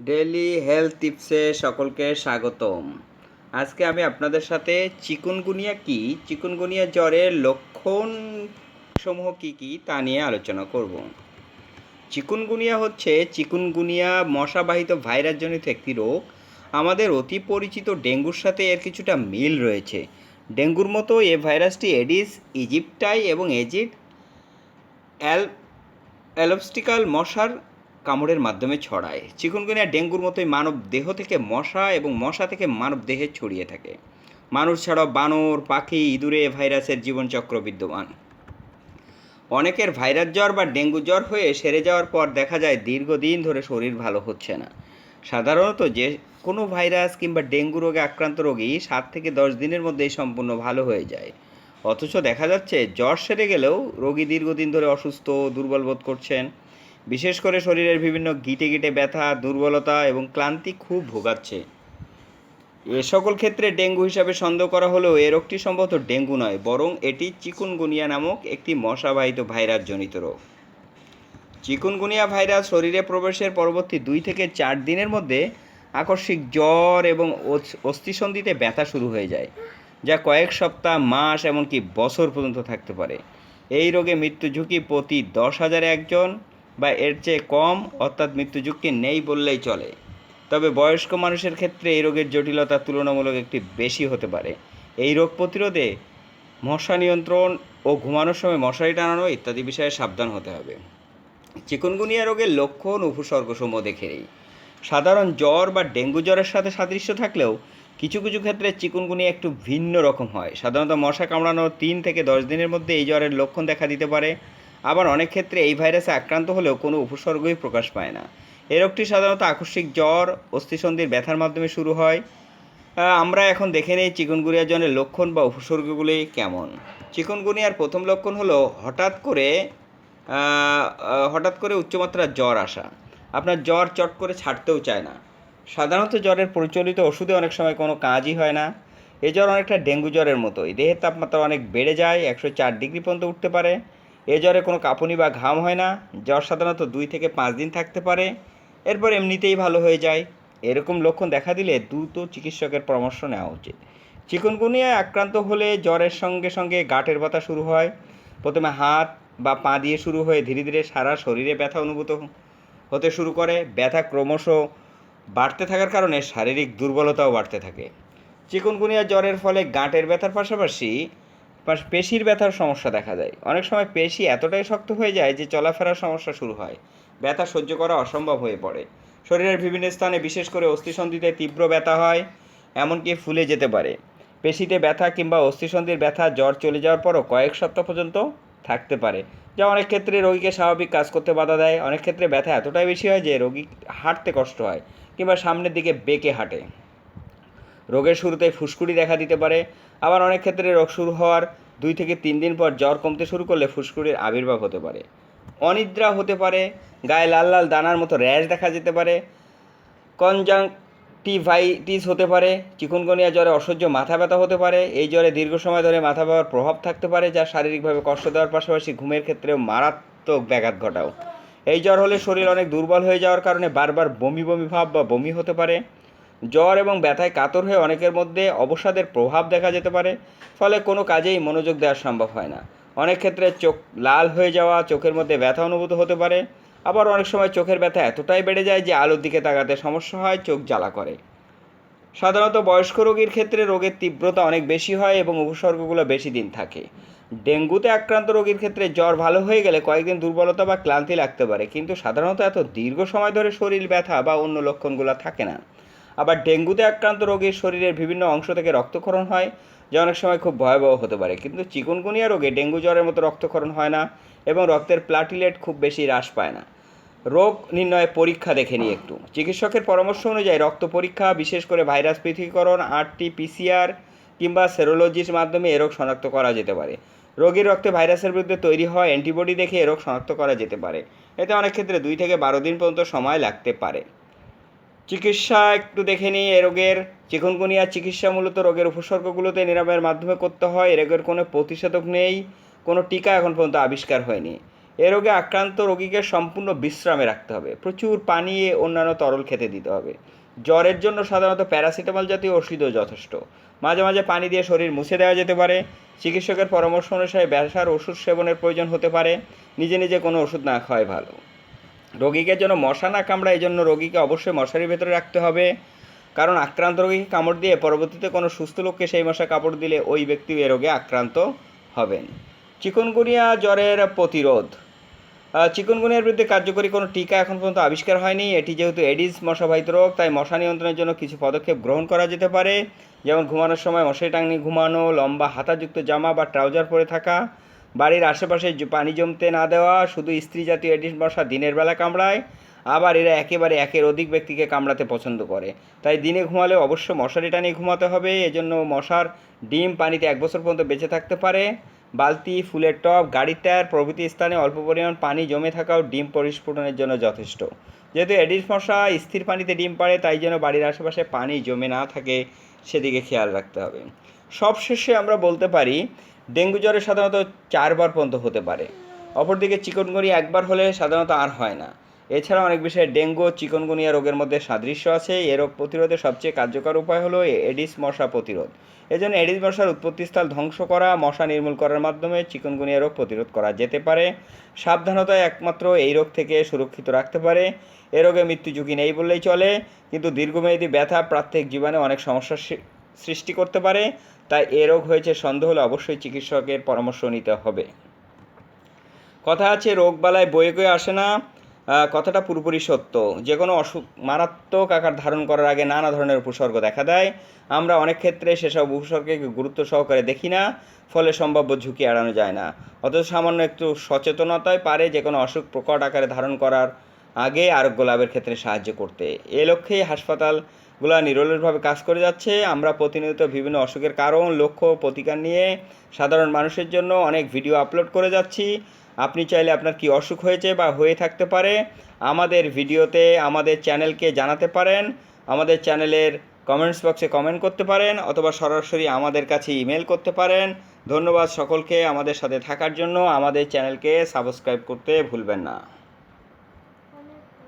Daily health টিপসে সকলকে স্বাগতম। আজকে আমি আপনাদের সাথে চিকুনগুনিয়া কি, চিকুনগুনিয়া জ্বরের লক্ষণ সমূহ কী কি তা নিয়ে আলোচনা করব। চিকুনগুনিয়া হচ্ছে চিকুনগুনিয়া মশাবাহিত ভাইরাসজনিত একটি রোগ। আমাদের অতি পরিচিত ডেঙ্গুর সাথে এর কিছুটা মিল রয়েছে। ডেঙ্গুর মতো এ ভাইরাসটি এডিস, ইজিপ্টাই এবং এজিড অ্যাল অ্যালোপস্টিকাল মশার কামড়ের মাধ্যমে ছড়ায়। চিকুনগুনিয়া ডেঙ্গুর মতোই মানব দেহ থেকে মশা এবং মশা থেকে মানব দেহে ছড়িয়ে থাকে। মানুষ ছাড়াও বানর, পাখি, ইঁদুরে ভাইরাসের জীবনচক্র বিদ্যমান। অনেকের ভাইরাস জ্বর বা ডেঙ্গু জ্বর হয়ে সেরে যাওয়ার পর দেখা যায় দীর্ঘদিন ধরে শরীর ভালো হচ্ছে না। সাধারণত যে কোনো ভাইরাস কিংবা ডেঙ্গু রোগে আক্রান্ত রোগী সাত থেকে দশ দিনের মধ্যেই সম্পূর্ণ ভালো হয়ে যায়। অথচ দেখা যাচ্ছে জ্বর সেরে গেলেও রোগী দীর্ঘদিন ধরে অসুস্থ, দুর্বল বোধ করছেন। বিশেষ করে শরীরের বিভিন্ন গিটে গিটে ব্যথা, দুর্বলতা এবং ক্লান্তি খুব ভোগাচ্ছে। এ সকল ক্ষেত্রে ডেঙ্গু হিসাবে সন্দেহ করা হলেও এ রোগটি সম্ভবত ডেঙ্গু নয়, বরং এটি চিকুনগুনিয়া নামক একটি মশাবাহিত ভাইরাস জনিত রোগ। চিকুনগুনিয়া ভাইরাস শরীরে প্রবেশের পরবর্তী দুই থেকে চার দিনের মধ্যে আকস্মিক জ্বর এবং অস্থিসন্ধিতে ব্যথা শুরু হয়ে যায়, যা কয়েক সপ্তাহ, মাস এমনকি বছর পর্যন্ত থাকতে পারে। এই রোগে মৃত্যু ঝুঁকি প্রতি দশ হাজারে একজন বা এর চেয়ে কম অর্থাৎ মৃত্যু ঝুঁকি নেই বললেই চলে। তবে বয়স্ক মানুষের ক্ষেত্রে এই রোগের জটিলতা তুলনামূলক একটি বেশি হতে পারে। এই রোগ প্রতিরোধে মশা নিয়ন্ত্রণ ও ঘুমানোর সময় মশারি টানানো ইত্যাদি বিষয়ে সাবধান হতে হবে। চিকুনগুনিয়া রোগের লক্ষণ উপসর্গসমূহ দেখে নেই। সাধারণ জ্বর বা ডেঙ্গু জ্বরের সাথে সাদৃশ্য থাকলেও কিছু কিছু ক্ষেত্রে চিকুনগুনিয়া একটু ভিন্ন রকম হয়। সাধারণত মশা কামড়ানোর তিন থেকে দশ দিনের মধ্যে এই জ্বরের লক্ষণ দেখা দিতে পারে। আবার অনেক ক্ষেত্রে এই ভাইরাসে আক্রান্ত হলেও কোনো উপসর্গই প্রকাশ পায় না। এই রোগটি সাধারণত আকস্মিক জ্বর, অস্থিসন্ধির ব্যথার মাধ্যমে শুরু হয়। আমরা এখন দেখে নেই চিকুনগুনিয়ার জন্য লক্ষণ বা উপসর্গগুলি কেমন। চিকুনগুনিয়ার প্রথম লক্ষণ হলো হঠাৎ করে হঠাৎ করে উচ্চমাত্রার জ্বর আসা। আপনার জ্বর চট করে ছাড়তেও চায় না। সাধারণত জ্বরের প্রচলিত ওষুধে অনেক সময় কোনো কাজই হয় না। এ জ্বর অনেকটা ডেঙ্গু জ্বরের মতোই। দেহের তাপমাত্রা অনেক বেড়ে যায়, একশো চার ডিগ্রি পর্যন্ত উঠতে পারে। এ জ্বরে কোনো কাঁপুনি বা ঘাম হয় না। জ্বর সাধারণত দুই থেকে পাঁচ দিন থাকতে পারে। এরপর এমনিতেই ভালো হয়ে যায়। এরকম লক্ষণ দেখা দিলে দ্রুত চিকিৎসকের পরামর্শ নেওয়া উচিত। চিকুনগুনিয়ায় আক্রান্ত হলে জ্বরের সঙ্গে সঙ্গে গাঁটের ব্যথা শুরু হয়। প্রথমে হাত বা পা দিয়ে শুরু হয়ে ধীরে ধীরে সারা শরীরে ব্যথা অনুভূত হতে শুরু করে। ব্যথা ক্রমশ বাড়তে থাকার কারণে শারীরিক দুর্বলতাও বাড়তে থাকে। চিকুনগুনিয়া জ্বরের ফলে গাঁটের ব্যথার পাশাপাশি পাশ- পেশির ব্যথার সমস্যা দেখা যায় অনেক সময় পেশি এতটাই শক্ত হয়ে যায় যে চলাফেরার সমস্যা শুরু হয়। ব্যথা সহ্য করা অসম্ভব হয়ে পড়ে। শরীরের বিভিন্ন স্থানে বিশেষ করে অস্থিসন্ধিতে তীব্র ব্যথা হয়, এমনকি ফুলে যেতে পারে। পেশিতে ব্যথা কিংবা অস্থিসন্ধির ব্যথা জ্বর চলে যাওয়ার পরও কয়েক সপ্তাহ পর্যন্ত থাকতে পারে, যা অনেক ক্ষেত্রে রোগীকে স্বাভাবিক কাজ করতে বাধা দেয়। অনেক ক্ষেত্রে ব্যথা এতটাই বেশি হয় যে রোগী হাঁটতে কষ্ট হয় কিংবা সামনের দিকে বেঁকে হাঁটে। রোগের শুরুতে ফুসকুড়ি দেখা দিতে পারে আবার অনেক ক্ষেত্রে রোগ শুরু হওয়ার দুই থেকে তিন দিন পর জ্বর কমতে শুরু করলে ফুসকুড়ির আবির্ভাব হতে পারে। অনিদ্রা হতে পারে, গায়ে লাল লাল দানার মতো র্যাশ দেখা যেতে পারে, কনজাংটিভাইটিস হতে পারে, চিকুনগুনিয়া জ্বরে অসহ্য মাথা ব্যথা হতে পারে, এই জ্বরে দীর্ঘ সময় ধরে মাথা ব্যথার প্রভাব থাকতে পারে, যা শারীরিকভাবে কষ্ট দেওয়ার পাশাপাশি ঘুমের ক্ষেত্রেও মারাত্মক ব্যাঘাত ঘটাও। এই জ্বর হলে শরীর অনেক দুর্বল হয়ে যাওয়ার কারণে বারবার বমি বমি ভাব বা বমি হতে পারে। জ্বর এবং ব্যথায় কাতর হয়ে অনেকের মধ্যে অবসাদের প্রভাব দেখা যেতে পারে, ফলে কোনো কাজেই মনোযোগ দেওয়া সম্ভব হয় না। অনেক ক্ষেত্রে চোখ লাল হয়ে যাওয়া, চোখের মধ্যে ব্যথা অনুভূত হতে পারে। আবার অনেক সময় চোখের ব্যথা এতটাই বেড়ে যায় যে আলোর দিকে তাকাতে সমস্যা হয়, চোখ জ্বালা করে। সাধারণত বয়স্ক রোগীর ক্ষেত্রে রোগের তীব্রতা অনেক বেশি হয় এবং উপসর্গগুলো বেশি দিন থাকে। ডেঙ্গুতে আক্রান্ত রোগীর ক্ষেত্রে জ্বর ভালো হয়ে গেলে কয়েকদিন দুর্বলতা বা ক্লান্তি লাগতে পারে, কিন্তু সাধারণত এত দীর্ঘ সময় ধরে শরীর ব্যথা বা অন্য লক্ষণগুলো থাকে না। আবার ডেঙ্গুতে আক্রান্ত রোগীর শরীরের বিভিন্ন অংশ থেকে রক্তক্ষরণ হয়, যা অনেক সময় খুব ভয়াবহ হতে পারে। কিন্তু চিকুনগুনিয়া রোগে ডেঙ্গু জ্বরের মতো রক্তক্ষরণ হয় না এবং রক্তের প্লাটিলেট খুব বেশি হ্রাস পায় না। রোগ নির্ণয়ে পরীক্ষা দেখে নিই একটু। চিকিৎসকের পরামর্শ অনুযায়ী রক্ত পরীক্ষা, বিশেষ করে ভাইরাস পৃথকীকরণ, আরটি, পিসিআর কিংবা সেরোলজির মাধ্যমে এ রোগ শনাক্ত করা যেতে পারে। রোগীর রক্তে ভাইরাসের বিরুদ্ধে তৈরি হওয়া অ্যান্টিবডি দেখে এ রোগ শনাক্ত করা যেতে পারে। এতে অনেক ক্ষেত্রে দুই থেকে বারো দিন পর্যন্ত সময় লাগতে পারে। চিকিৎসা একটু দেখে নিই, এ রোগের চিকুনগুনিয়া চিকিৎসা মূলত রোগের উপসর্গগুলোতে নিরাময়ের মাধ্যমে করতে হয়, এ রোগের কোনো প্রতিষেধক নেই, কোনো টিকা এখন পর্যন্ত আবিষ্কার হয়নি। এ রোগে আক্রান্ত রোগীকে সম্পূর্ণ বিশ্রামে রাখতে হবে, প্রচুর পানি, অন্যান্য তরল খেতে দিতে হবে। জ্বরের জন্য সাধারণত প্যারাসিটামল জাতীয় ওষুধও যথেষ্ট। মাঝে মাঝে পানি দিয়ে শরীর মুছে দেওয়া যেতে পারে, চিকিৎসকের পরামর্শ অনুসারে ব্যাসার ওষুধ সেবনের প্রয়োজন হতে পারে, নিজে নিজে কোনো ওষুধ না খাওয়াই ভালো। রোগীকে যেন মশা না কামড়ায় এই জন্য রোগীকে অবশ্যই মশারির ভেতরে রাখতে হবে। কারণ আক্রান্ত রোগীকে কামড় দিয়ে পরবর্তীতে কোনো সুস্থ লোককে সেই মশা কামড় দিলে ওই ব্যক্তি এ রোগে আক্রান্ত হবেন। চিকনগুনিয়া জ্বরের প্রতিরোধ। চিকুনগুনিয়ার বিরুদ্ধে কার্যকরী কোনো টিকা এখন পর্যন্ত আবিষ্কার হয়নি। এটি যেহেতু এডিস মশাবাহিত রোগ, তাই মশা নিয়ন্ত্রণের জন্য কিছু পদক্ষেপ গ্রহণ করা যেতে পারে। যেমন ঘুমানোর সময় মশারি টাঙনি ঘুমানো, লম্বা হাতাযুক্ত জামা বা ট্রাউজার পরে থাকা বাড়ির আশেপাশে পানি জমতে না দেওয়া, শুধু স্ত্রী জাতীয় এডিস মশা দিনের বেলা কামড়ায়, আবার এরা একেবারে একের অধিক ব্যক্তিকে কামড়াতে পছন্দ করে। তাই দিনে ঘুমালে অবশ্য মশারি টানিয়ে ঘুমাতে হবে, এজন্য মশার ডিম পানিতে এক বছর পর্যন্ত বেঁচে থাকতে পারে। বালতি, ফুলের টব, গাড়ির টায়ার প্রভৃতি স্থানে অল্প পরিমাণ পানি জমে থাকাও ডিম পরিস্ফুটনের জন্য যথেষ্ট। যেহেতু এডিস মশা স্থির পানিতে ডিম পাড়ে, তাই যেন বাড়ির আশেপাশে পানি জমে না থাকে। সেদিকে খেয়াল রাখতে হবে। সবশেষে আমরা বলতে পারি, ডেঙ্গু জ্বরে সাধারণত চারবার পর্যন্ত হতে পারে। অপরদিকে চিকনগুনি একবার হলে সাধারণত আর হয় না। এছাড়া অনেক বিষয়ে ডেঙ্গু, চিকনগুনিয়া রোগের মধ্যে সাদৃশ্য আছে। এ রোগ প্রতিরোধে সবচেয়ে কার্যকর উপায় হলো এডিস মশা প্রতিরোধ। এজন্য এডিস মশার উৎপত্তিস্থল ধ্বংস করা, মশা নির্মূল করার মাধ্যমে চিকনগুনিয়া রোগ প্রতিরোধ করা যেতে পারে। সাবধানতা একমাত্র এই রোগ থেকে সুরক্ষিত রাখতে পারে। এ রোগে মৃত্যু ঝুঁকি নেই বললেই চলে, কিন্তু দীর্ঘমেয়াদী ব্যথা প্রাত্যহিক জীবনে অনেক সমস্যার সৃষ্টি করতে পারে। তাই এ রোগ হয়েছে সন্দেহ হলে অবশ্যই চিকিৎসকের পরামর্শ নিতে হবে। কথা আছে রোগ বালায় বয়ে গয়ে আসে না। কথাটা পুরোপুরি সত্য। যে কোনো অসুখ মারাত্মক আকার ধারণ করার আগে নানা ধরনের উপসর্গ দেখা দেয়। আমরা অনেক ক্ষেত্রে সেসব উপসর্গকে গুরুত্ব সহকারে দেখি না, ফলে সম্ভাব্য ঝুঁকি এড়ানো যায় না। অথচ সামান্য একটু সচেতনতায় পারে যে কোনো অসুখ প্রকট আকারে ধারণ করার আগে আরোগ্য লাভের ক্ষেত্রে সাহায্য করতে। এ লক্ষ্যেই হাসপাতালগুলো নিরলসভাবে কাজ করে যাচ্ছে। আমরা প্রতিনিয়ত বিভিন্ন অসুখের কারণ, লক্ষ্য প্রতিকার নিয়ে সাধারণ মানুষের জন্য অনেক ভিডিও আপলোড করে যাচ্ছি। আপনি চাইলে আপনার কি অসুখ হয়েছে বা হয়ে থাকতে পারে, আমাদের ভিডিওতে আমাদের চ্যানেলকে জানাতে পারেন, আমাদের চ্যানেলের কমেন্টস বক্সে কমেন্ট করতে পারেন, অথবা সরাসরি আমাদের কাছে ইমেল করতে পারেন। ধন্যবাদ সকলকে আমাদের সাথে থাকার জন্য, আমাদের চ্যানেলকে সাবস্ক্রাইব করতে ভুলবেন না।